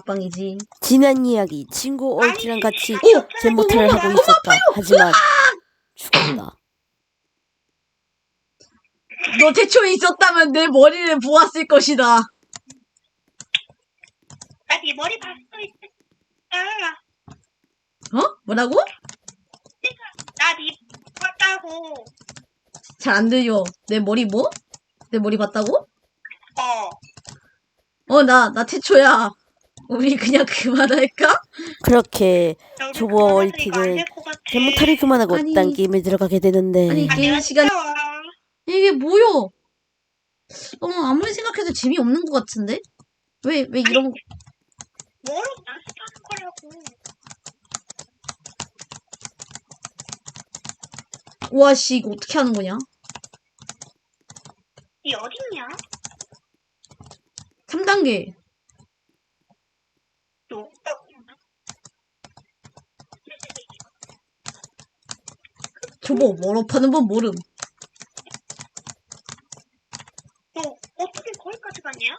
합방이지. 지난 이야기 친구 얼티랑 같이 오! 제모탈을 하고 있었다. 하지만 죽었다. 너 태초에 있었다면 내 머리를 보았을 것이다. 나 네 머리 봤어. 어? 뭐라고? 나네 봤다고. 잘 안 들려. 내 머리 뭐? 내 머리 봤다고? 어. 어, 나, 나 태초야. 우리 그냥 그만할까? 그렇게 조보 같아. 제모탈을 그만하고 아니. 딴 게임에 들어가게 되는데 아니, 게임. 시간, 이게 뭐요? 어, 아무리 생각해도 재미 없는 것 같은데? 왜, 왜 이런 거. 뭐로 연습하는 거라고. 우와, 씨, 이거 어떻게 하는 거냐? 이 어딨냐? 3단계. 너. 저거 뭐로 파는 법 모름. 너 어떻게 거기까지 갔냐?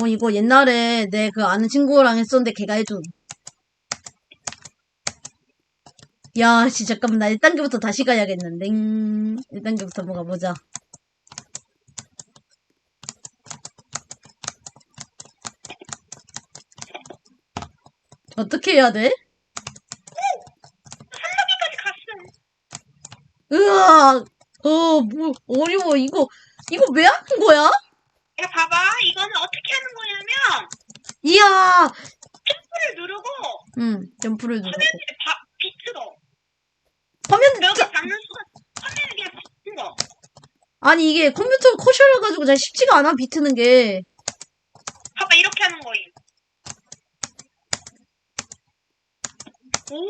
어, 이거 옛날에 내 그 아는 친구랑 했었는데 걔가 해준. 야, 씨, 잠깐만. 나 1단계부터 다시 가야겠는데. 1단계부터 한번 가보자. 어떻게 해야 돼? 갔어. 으아! 어, 뭐, 어려워. 이거, 이거 왜 하는 거야? 야, 봐봐. 이거는 어떻게 하는 거냐면, 이야! 점프를 누르고, 응, 점프를 누르고. 화면을 바, 비틀어. 화면, 벽에 짜- 닿는 순간, 화면을 그냥 비틀어. 아니, 이게 컴퓨터 커셔를 가지고 잘 쉽지가 않아, 비트는 게. 봐봐, 이렇게 하는 거임. 오!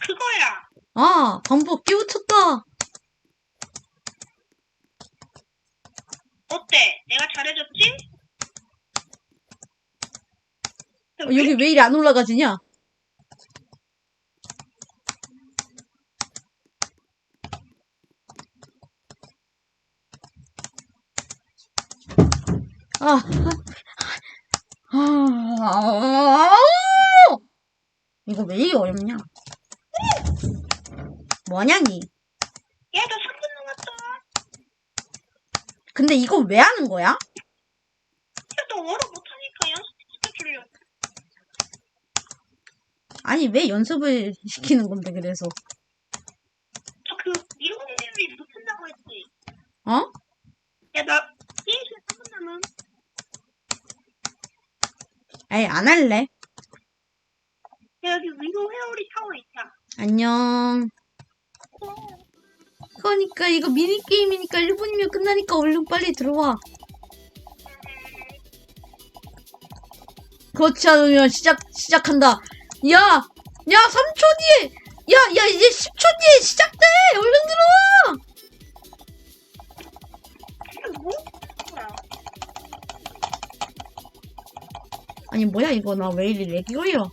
그거야. 아, 방법 끼우쳤다. 어때? 내가 잘해줬지? 어, 여기 왜 이리 안 올라가지냐? 아, 아, 아, 아우! 이거 왜 이리 어렵냐? 뭐냐니? 야, 너 3분 남았다. 근데 이거 왜 하는 거야? 야, 너 워러 못하니까 연습시켜주려고. 아니, 왜 연습을 시키는 건데, 그래서. 저그 미로님이 못한다고 했지. 어? 야, 나 게임 시간 3분 남음. 에이, 안 할래. 야, 여기 위로 회오리 타워 있다. 안녕. 그러니까 이거 미니게임이니까 1분이면 끝나니까 얼른 빨리 들어와. 그렇지 않으면 시작, 시작한다. 야! 야, 3초 뒤에! 야, 야, 이제 10초 뒤에 시작돼! 얼른 들어와! 아니, 뭐야, 이거. 나 왜 이리 렉이 걸려?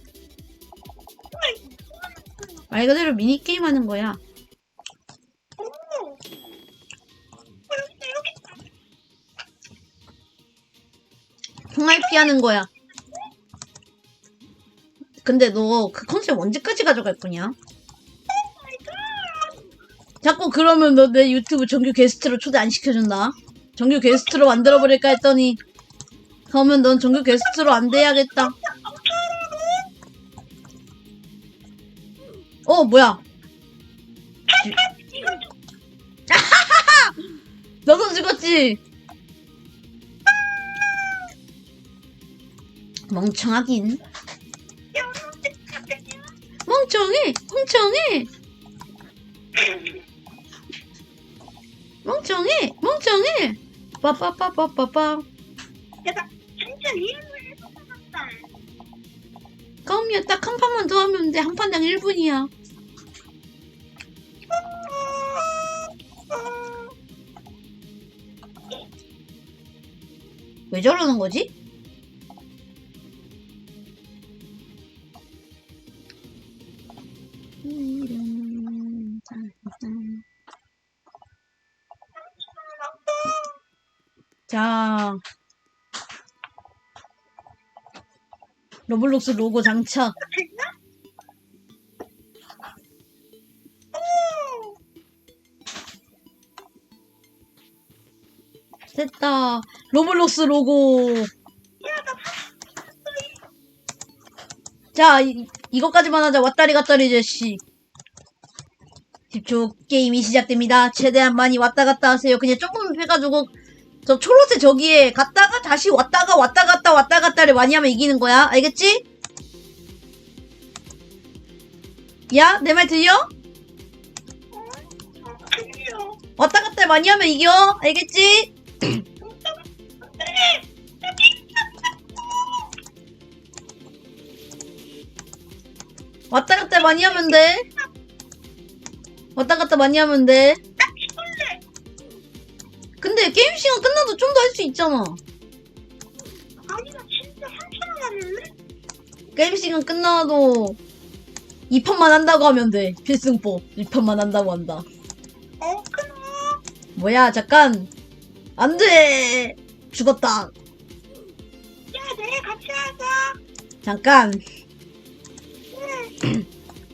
말 그대로 미니게임 하는 거야. 총알 피하는 거야. 근데 너 그 컨셉 언제까지 가져갈 거냐? 자꾸 그러면 너 내 유튜브 정규 게스트로 초대 안 시켜준다. 정규 게스트로 만들어버릴까 했더니 그러면 넌 정규 게스트로 안 돼야겠다. 어 뭐야? 너도 죽었지? 멍청하긴. 멍청해, 멍청해, 멍청해, 멍청해. 빠빠빠빠빠빠. 야, 나 진짜 이름을 해보고났다 그럼요, 딱 한 판만 더 하면 돼. 한 판당 1분이야. 왜 저러는 거지? 자. 로블록스 로고 장착. 됐다. 로블록스 로고. 자, 이, 이것까지만 하자. 왔다리 갔다리 제시. 집중 게임이 시작됩니다. 최대한 많이 왔다 갔다 하세요. 그냥 조금 해가지고 저 초록색 저기에 갔다가 다시 왔다가 왔다 갔다 왔다 갔다를 많이 하면 이기는 거야. 알겠지? 야, 내 말 들려? 왔다 갔다 많이 하면 이겨. 알겠지? 왔다 갔다 많이 하면 돼. 왔다 갔다 많이 하면 돼. 근데 게임 시간 끝나도 좀 더 할 수 있잖아. 아니, 나 진짜 3천원 왔는데? 게임 시간 끝나도 2판만 한다고 하면 돼. 필승법. 2판만 한다고 한다. 어, 끊어. 뭐야, 잠깐. 안 돼. 죽었다. 야, 내일 같이 하자. 잠깐. 응.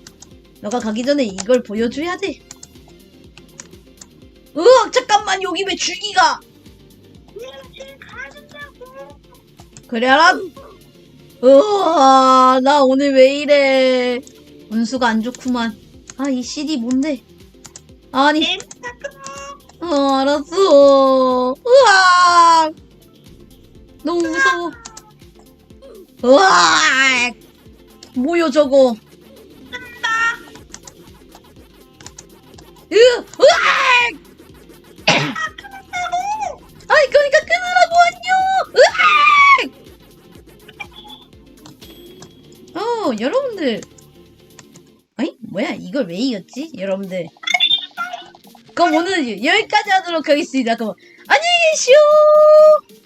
너가 가기 전에 이걸 보여줘야 돼. 으악, 잠깐만. 여기 왜 줄기가. 내가 지금 가야 된다고. 그래, 알아? 으아, 나 오늘 왜 이래. 운수가 안 좋구만. 아, 이 CD 뭔데? 아니. 어, 알았어. 으악! 너무 무서워. 으악! 뭐여, 저거. 으, 왜 이겼지? 여러분들. 그럼 오늘 여기까지 하도록 하겠습니다. 그럼, 안녕히 계시오!